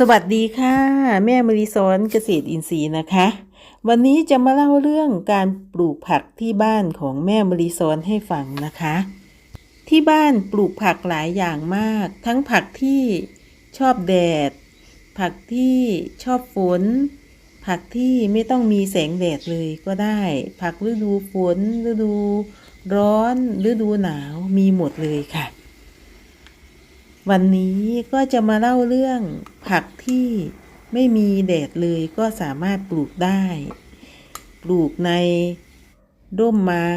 สวัสดีค่ะ แม่มริสอนเกษตรอินทรีย์นะคะ วันนี้จะมาเล่าเรื่องการปลูกผักที่บ้านของแม่มริสอนให้ฟังนะคะ ที่บ้านปลูกผักหลายอย่างมาก ทั้งผักที่ชอบแดด ผักที่ชอบฝน ผักที่ไม่ต้องมีแสงแดดเลยก็ได้ ผักฤดูฝนฤดูร้อนฤดูหนาวมีหมดเลยค่ะ วันนี้ก็จะมาเล่าเรื่อง ผักที่ไม่มีแดดเลยก็สามารถปลูกได้ ปลูกในร่มไม้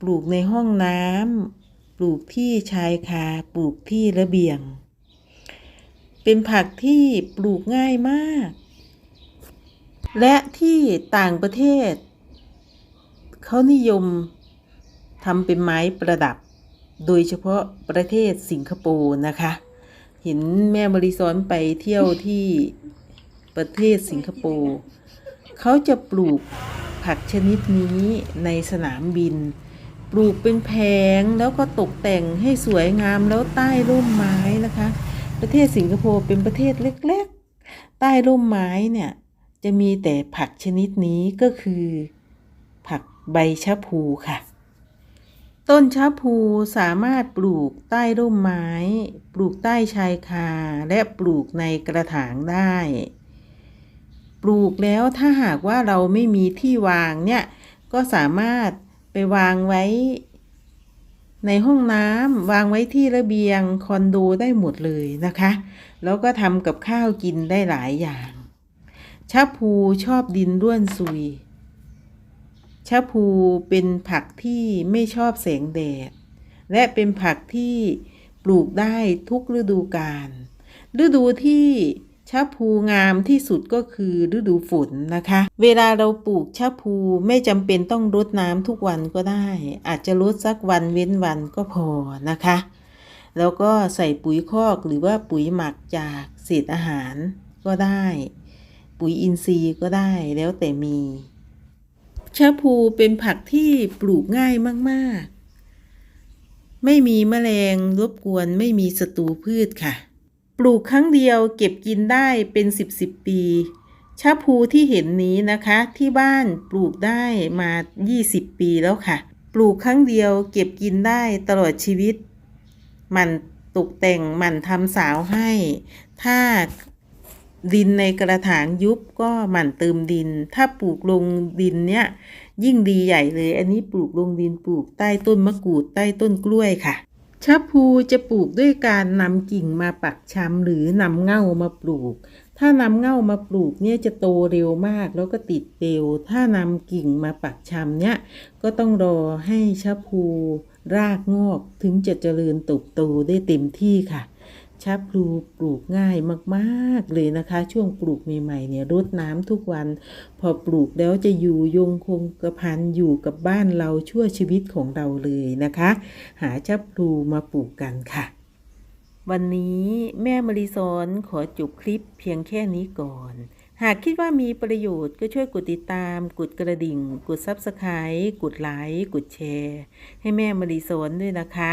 ปลูกในห้องน้ำปลูกที่ชายคาปลูกที่ระเบียง เป็นผักที่ปลูกง่ายมาก และที่ต่างประเทศ เขานิยมทำเป็นไม้ประดับ โดยเฉพาะประเทศสิงคโปร์นะคะ เห็นแม่มาริซอนไปเที่ยวที่ประเทศสิงคโปร์เขาจะปลูกผักชนิดนี้ในสนามบิน ปลูกเป็นแผงแล้วก็ตกแต่งให้สวยงามแล้วใต้ร่มไม้นะคะ ประเทศสิงคโปร์เป็นประเทศเล็กๆ ใต้ร่มไม้เนี่ยจะมีแต่ผักชนิดนี้ก็คือ ผักใบชะพูค่ะ ต้นชะพูสามารถปลูกใต้ร่มไม้ ปลูกใต้ชายคา และปลูกในกระถางได้ ปลูกแล้วถ้าหากว่าเราไม่มีที่วางเนี่ย ก็สามารถไปวางไว้ ในห้องน้ำวางไว้ที่ระเบียงคอนโดได้หมดเลยนะคะ แล้วก็ทำกับข้าวกินได้หลายอย่างชะพูชอบดินร่วนซุย ชะพูเป็นผักที่ไม่ชอบแสงแดด และเป็นผักที่ปลูกได้ทุกฤดูกาลฤดูที่ชะพูงามที่สุดก็คือฤดูฝนนะคะ เวลาเราปลูกชะพูไม่จำเป็นต้องรดน้ำทุกวันก็ได้ อาจจะรดสักวันเว้นวันก็พอนะคะ แล้วก็ใส่ปุ๋ยคอกหรือว่าปุ๋ยหมักจากเศษอาหารก็ได้ ปุ๋ยอินทรีย์ก็ได้แล้วแต่มี ชะพูเป็นผักที่ปลูกง่ายมากๆ ไม่มีแมลงรบกวนไม่มีศัตรูพืชค่ะ ปลูกครั้งเดียวเก็บกินได้เป็นสิบสิบปีชะพูที่เห็นนี้นะคะ ที่บ้านปลูกได้มา 20 ปีแล้วค่ะ ปลูกครั้งเดียวเก็บกินได้ตลอดชีวิต มันตกแต่งมันทำสาวให้ ถ้า ดินในกระถางยุบก็หมั่นเติมดิน ถ้าปลูกลงดินเนี่ยยิ่งดีใหญ่เลย อันนี้ปลูกลงดินปลูกใต้ต้นมะกรูดใต้ต้นกล้วยค่ะชะพูจะปลูกด้วยการนำกิ่งมาปักชำหรือนำเง่ามาปลูก ถ้านำเง่ามาปลูกเนี่ยจะโตเร็วมากแล้วก็ติดเร็ว ถ้านำกิ่งมาปักชำเนี่ยก็ต้องรอให้ชะพูรากงอกถึงจะเจริญเติบโตได้เต็มที่ค่ะ ชะพลูปลูกง่ายมากๆเลยนะคะ ช่วงปลูกใหม่ๆเนี่ยรดน้ำทุกวัน พอปลูกแล้วจะอยู่ยงคงกระพันอยู่กับบ้านเราชั่วชีวิตของเราเลยนะคะ หาชะพลูมาปลูกกันค่ะ วันนี้แม่มาริซอนขอจบคลิปเพียงแค่นี้ก่อน หากคิดว่ามีประโยชน์ก็ช่วยกดติดตาม กดกระดิ่ง กดซับสไครต์กดไลค์กดแชร์ ให้แม่มาริซอนด้วยนะคะ